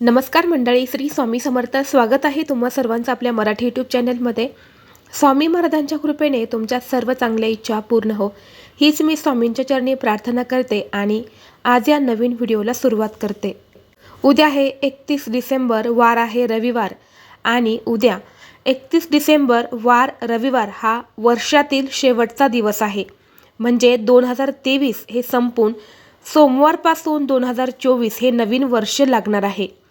नमस्कार मंडळी श्री स्वामी समर्थ. स्वागत आहे तुम्हा सर्वांचं आपल्या मराठी यूट्यूब चॅनलमध्ये स्वामी महाराजांच्या कृपेने तुमच्या सर्व चांगल्या इच्छा पूर्ण हो. हीच मी स्वामींच्या चरणी प्रार्थना करते आणि आज या नवीन व्हिडिओला सुरुवात करते. उद्या हे एकतीस डिसेंबर वार आहे रविवार. आणि उद्या एकतीस डिसेंबर वार रविवार हा वर्षातील शेवटचा दिवस आहे. म्हणजे दोन हजार तेवीस हे संपून सोमवारपासून दोन हजार चोवीस हे नवीन वर्ष लागणार आहे.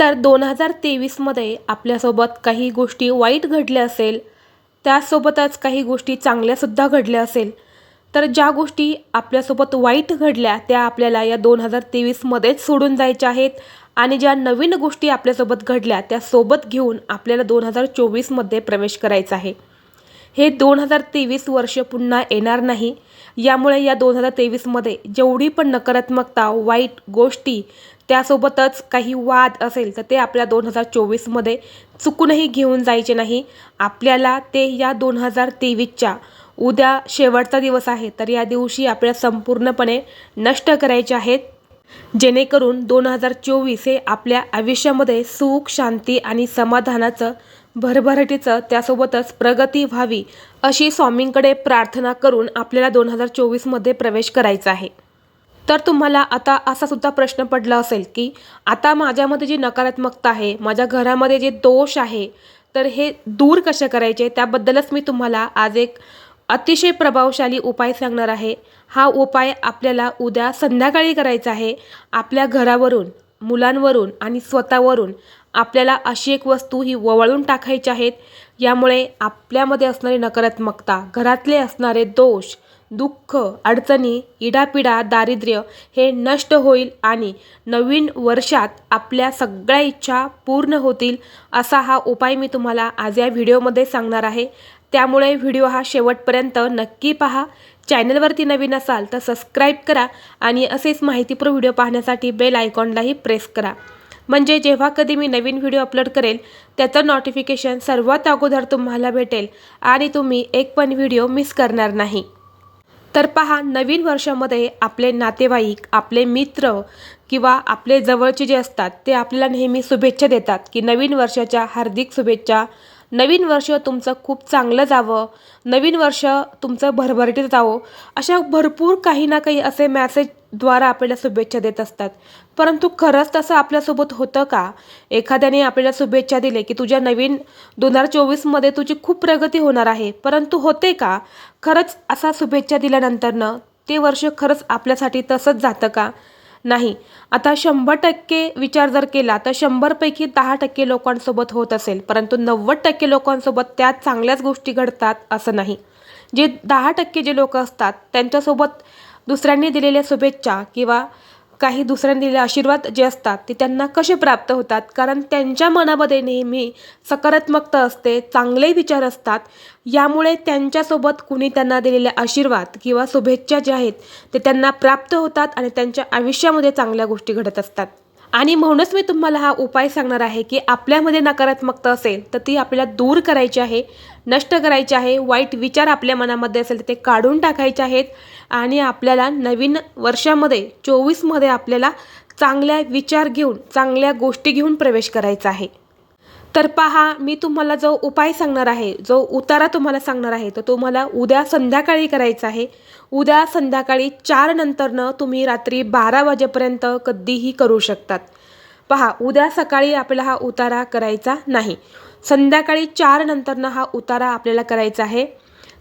तर दोन हजार तेवीसमध्ये आपल्यासोबत काही गोष्टी वाईट घडल्या असेल त्यासोबतच काही गोष्टी चांगल्यासुद्धा घडल्या असेल तर ज्या गोष्टी आपल्यासोबत वाईट घडल्या त्या आपल्याला या दोन हजार तेवीसमध्येच सोडून जायच्या आहेत आणि ज्या नवीन गोष्टी आपल्यासोबत घडल्या त्या सोबत घेऊन आपल्याला दोन हजार चोवीसमध्ये प्रवेश करायचा आहे. हे दोन हजार तेवीस वर्ष पुन्हा येणार नाही. यामुळे या दोन हजार तेवीसमध्ये जेवढी पण नकारात्मकता वाईट गोष्टी त्यासोबतच काही वाद असेल तर ते आपल्या दोन हजार चोवीसमध्ये चुकूनही घेऊन जायचे नाही. आपल्याला ते या दोन हजार तेवीसच्या उद्या शेवटचा दिवस आहे तर या दिवशी आपल्या संपूर्णपणे नष्ट करायचे आहेत. जेणेकरून दोन हजार चोवीस हे आपल्या आयुष्यामध्ये सुख शांती आणि समाधानाचं भरभराटीचं त्यासोबतच प्रगती व्हावी अशी स्वामींकडे प्रार्थना करून आपल्याला दोन हजार चोवीसमध्ये प्रवेश करायचा आहे. तर तुम्हाला आता असा सुद्धा प्रश्न पडला असेल की आता माझ्यामध्ये जी नकारात्मकता आहे माझ्या घरामध्ये जे दोष आहे तर हे दूर कसे करायचे? त्याबद्दलच मी तुम्हाला आज एक अतिशय प्रभावशाली उपाय सांगणार आहे. हा उपाय आपल्याला उद्या संध्याकाळी करायचा आहे. आपल्या घरावरून मुलांवरून आणि स्वतःवरून आपल्याला अशी एक वस्तू ही ववळून टाकायची आहेत. यामुळे आपल्यामध्ये असणारी नकारात्मकता घरातले असणारे दोष दुःख अडचणी इडापिडा दारिद्र्य हे नष्ट होईल आणि नवीन वर्षात आपल्या सगळ्या इच्छा पूर्ण होतील असा हा उपाय मी तुम्हाला आज या व्हिडिओमध्ये सांगणार आहे. त्यामुळे व्हिडिओ हा शेवटपर्यंत नक्की पहा. चॅनलवरती नवीन असाल तर सबस्क्राईब करा आणि असेच माहितीपूर व्हिडिओ पाहण्यासाठी बेल आयकॉनलाही प्रेस करा. म्हणजे जेव्हा कधी मी नवीन व्हिडिओ अपलोड करेल त्याचं नोटिफिकेशन सर्वात अगोदर तुम्हाला भेटेल आणि तुम्ही एक पण व्हिडिओ मिस करणार नाही. तर पहा नवीन वर्षामध्ये आपले नातेवाईक आपले मित्र किंवा आपले जवळचे जे असतात ते आपल्याला नेहमी शुभेच्छा देतात की नवीन वर्षाच्या हार्दिक शुभेच्छा नवीन वर्ष तुमचं खूप चांगलं जावं नवीन वर्ष तुमचं भरभराटीत जावं अशा भरपूर काही ना काही असे मॅसेजद्वारा आपल्याला शुभेच्छा देत असतात. परंतु खरंच तसं आपल्यासोबत होतं का? एखाद्याने आपल्याला शुभेच्छा दिले की तुझ्या नवीन दोन हजार चोवीसमध्ये तुझी खूप प्रगती होणार आहे. परंतु होते का? खरंच असा शुभेच्छा दिल्यानंतरनं ते वर्ष खरंच आपल्यासाठी तसंच जातं का? नाही. आता शंभर टक्के विचार जर केला तर शंभरपैकी दहा टक्के लोकांसोबत होत असेल. परंतु नव्वद टक्के लोकांसोबत त्या चांगल्याच गोष्टी घडतात असं नाही. जे दहा टक्के जे लोक असतात त्यांच्यासोबत दुसऱ्यांनी दिलेल्या शुभेच्छा किंवा काही दुसऱ्यांनी दिलेले आशीर्वाद जे असतात ते त्यांना कसे प्राप्त होतात? कारण त्यांच्या मनामध्ये नेहमी सकारात्मकता असते चांगले विचार असतात. यामुळे त्यांच्यासोबत कुणी त्यांना दिलेले आशीर्वाद किंवा शुभेच्छा ज्या आहेत ते त्यांना प्राप्त होतात आणि त्यांच्या आयुष्यामध्ये चांगल्या गोष्टी घडत असतात. आणि म्हणूनच मी तुम्हाला हा उपाय सांगणार आहे की आपल्यामध्ये नकारात्मकता असेल तर ती आपल्याला दूर करायची आहे नष्ट करायची आहे वाईट विचार आपल्या मनामध्ये असेल तर ते काढून टाकायचे आहेत आणि आपल्याला नवीन वर्षामध्ये चोवीसमध्ये आपल्याला चांगल्या विचार घेऊन चांगल्या गोष्टी घेऊन प्रवेश करायचा आहे. तर पहा मी तुम्हाला जो उपाय सांगणार आहे जो उतारा तुम्हाला सांगणार आहे तो तुम्हाला उद्या संध्याकाळी करायचा आहे. उद्या संध्याकाळी चार नंतरनं तुम्ही रात्री बारा वाजेपर्यंत कधीही करू शकतात. पहा उद्या सकाळी आपल्याला हा उतारा करायचा नाही. संध्याकाळी चार नंतरनं हा उतारा आपल्याला करायचा आहे.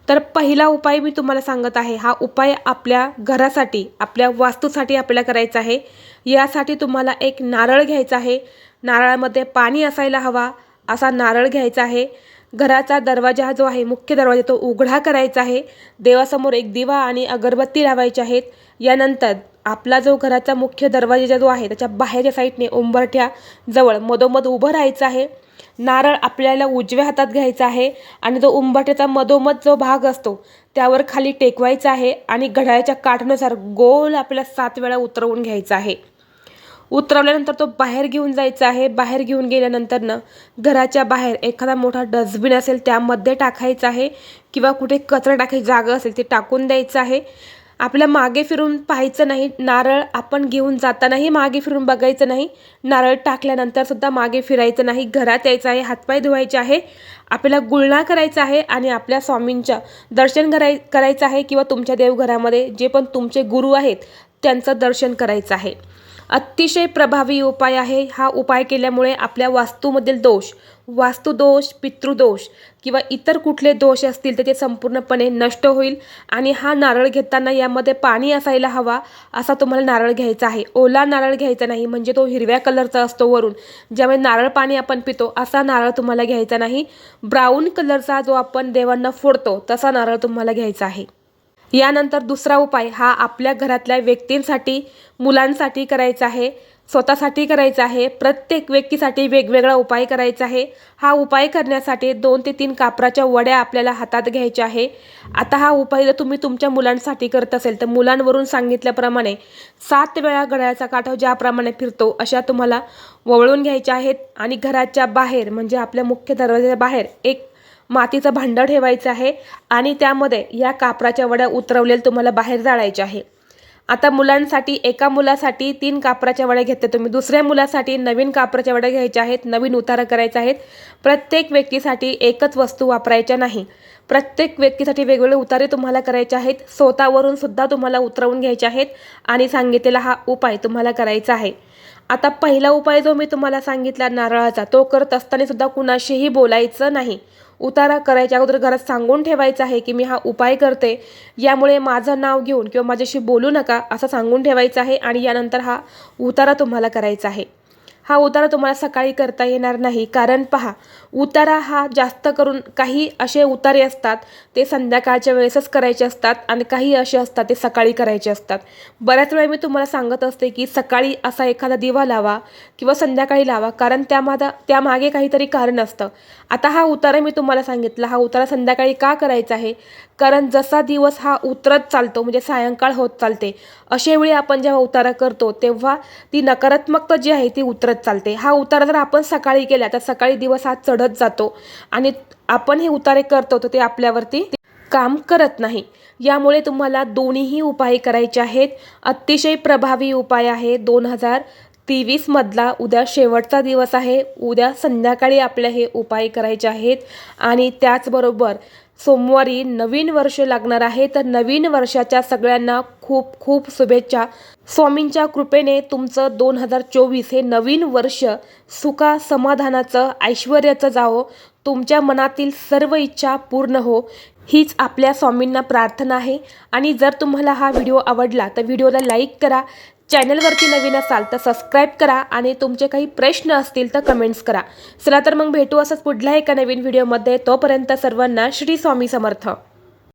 तर पहिला उपाय मी तुम्हाला सांगत आहे हा उपाय आपल्या घरासाठी आपल्या वास्तूसाठी आपल्याला करायचा आहे. यासाठी तुम्हाला एक नारळ घ्यायचा आहे. नारळामध्ये पाणी असायला हवा. असा नारळ घ्यायचा आहे. घराचा दरवाजा जो आहे मुख्य दरवाजा तो उघडा करायचा आहे. देवासमोर एक दिवा आणि अगरबत्ती लावायची आहेत. यानंतर आपला जो घराचा मुख्य दरवाजा जो आहे त्याच्या बाहेरच्या साईडने उंबरठ्या जवळ मधोमध उभं राहायचं आहे. नारळ आपल्याला उजव्या हातात घ्यायचा आहे आणि जो उंबरठ्याचा मधोमध जो भाग असतो त्यावर खाली टेकवायचा आहे आणि घड्याळ्याच्या काठानुसार गोल आपल्याला सात वेळा उतरवून घ्यायचा आहे. उतरवल्यानंतर तो बाहेर घेऊन जायचा आहे. बाहेर घेऊन गेल्यानंतरनं घराच्या बाहेर एखादा मोठा डस्टबिन असेल त्यामध्ये टाकायचा आहे किंवा कुठे कचरा टाकायची जागा असेल ते टाकून द्यायचं आहे. आपल्या मागे फिरून पाहायचं नाही. नारळ आपण घेऊन जातानाही मागे फिरून बघायचं नाही. नारळ टाकल्यानंतर सुद्धा मागे फिरायचं नाही. घरात यायचं आहे. हातपाय धुवायचे आहे. आपल्याला गुळणा करायचा आहे आणि आपल्या स्वामींच्या दर्शन कराय करायचं आहे किंवा तुमच्या देवघरामध्ये जे पण तुमचे गुरु आहेत त्यांचं दर्शन करायचं आहे. अतिशय प्रभावी उपाय आहे. हा उपाय केल्यामुळे आपल्या वास्तूमधील दोष वास्तुदोष पितृदोष किंवा इतर कुठले दोष असतील तर ते संपूर्णपणे नष्ट होईल आणि हा नारळ घेताना यामध्ये पाणी असायला हवा असा तुम्हाला नारळ घ्यायचा आहे. ओला नारळ घ्यायचा नाही म्हणजे तो हिरव्या कलरचा असतो वरून. ज्यामुळे नारळ पाणी आपण पितो असा नारळ तुम्हाला घ्यायचा नाही. ब्राऊन कलरचा जो आपण देवांना फोडतो तसा नारळ तुम्हाला घ्यायचा आहे. यानंतर दुसरा उपाय हा आपल्या घरातल्या व्यक्तींसाठी मुलांसाठी करायचा आहे स्वतःसाठी करायचा आहे प्रत्येक व्यक्तीसाठी वेगवेगळा उपाय करायचा आहे. हा उपाय करण्यासाठी दोन ते तीन कापराच्या वड्या आपल्याला हातात घ्यायच्या आहे. आता हा उपाय जर तुम्ही तुमच्या मुलांसाठी करत असेल तर मुलांवरून सांगितल्याप्रमाणे सात वेळा घड्याळाचा काठाव ज्याप्रमाणे फिरतो अशा तुम्हाला वळून घ्यायच्या आहेत. आणि घराच्या बाहेर म्हणजे आपल्या मुख्य दरवाजाच्या बाहेर एक मातीचं भांडं ठेवायचं आहे आणि त्यामध्ये या कापराच्या वड्या उतरवलेल्या तुम्हाला बाहेर जाळायच्या आहे. आता मुलांसाठी एका मुलासाठी तीन कापराच्या वड्या घेते तुम्ही दुसऱ्या मुलासाठी नवीन कापराच्या वड्या घ्यायच्या आहेत नवीन उतारा करायचा आहेत प्रत्येक व्यक्तीसाठी एकच वस्तू वापरायच्या नाही. प्रत्येक व्यक्तीसाठी वेगवेगळे उतारे तुम्हाला करायचे आहेत. स्वतःवरून सुद्धा तुम्हाला उतरवून घ्यायचे आहेत आणि सांगितलेला हा उपाय तुम्हाला करायचा आहे. आता पहिला उपाय जो मी तुम्हाला सांगितला नारळाचा तो करत असताना सुद्धा कुणाशीही बोलायचं नाही. उतारा करायच्या अगोदर घरात सांगून ठेवायचं आहे की मी हा उपाय करते. यामुळे माझं नाव घेऊन किंवा माझ्याशी बोलू नका असं सांगून ठेवायचं आहे आणि यानंतर हा उतारा तुम्हाला करायचा आहे. हा उतारा तुम्हाला सकाळी करता येणार नाही. कारण पहा उतारा हा जास्त करून काही असे उतारे असतात ते संध्याकाळच्या वेळेसच करायचे असतात आणि काही असे असतात ते सकाळी करायचे असतात. बऱ्याच वेळा मी तुम्हाला सांगत असते की सकाळी असा एखादा दिवा लावा किंवा संध्याकाळी लावा कारण त्यामादा त्यामागे काहीतरी कारण असतं. आता हा उतारा मी तुम्हाला सांगितला हा उतारा संध्याकाळी का करायचा आहे? कारण जसा दिवस हा उतरत चालतो म्हणजे सायंकाळ होत चालते अशा वेळी आपण जेव्हा उतारा करतो तेव्हा ती नकारात्मकता जी आहे ती उतरत चालते. हा उतारा जर आपण सकाळी केला तर सकाळी दिवस हा चढत जातो. आणि आपण हे उतारे करतो तर ते आपल्यावरती काम करत नाही. यामुळे तुम्हाला दोन्हीही उपाय करायचे आहेत. अतिशय प्रभावी उपाय आहे. दोन हजार तेवीसमधला उद्या शेवटचा दिवस आहे. उद्या संध्याकाळी आपल्या हे उपाय करायचे आहेत. आणि त्याचबरोबर सोमवारी नवीन वर्ष लागणार आहे. तर नवीन वर्षाच्या सगळ्यांना खूप खूप शुभेच्छा. स्वामींच्या कृपेने तुमचं दोन हजार चोवीस हे नवीन वर्ष सुखा समाधानाचं ऐश्वर्याचं जावो. तुमच्या मनातील सर्व इच्छा पूर्ण हो. हीच आपल्या स्वामींना प्रार्थना आहे. आणि जर तुम्हाला हा व्हिडिओ आवडला तर व्हिडिओला लाईक करा. चॅनलवरती नवीन असाल तर सबस्क्राईब करा आणि तुमचे काही प्रश्न असतील तर कमेंट्स करा. चला तर मग भेटू असंच पुढल्या एका नवीन व्हिडिओमध्ये तोपर्यंत सर्वांना श्री स्वामी समर्थ.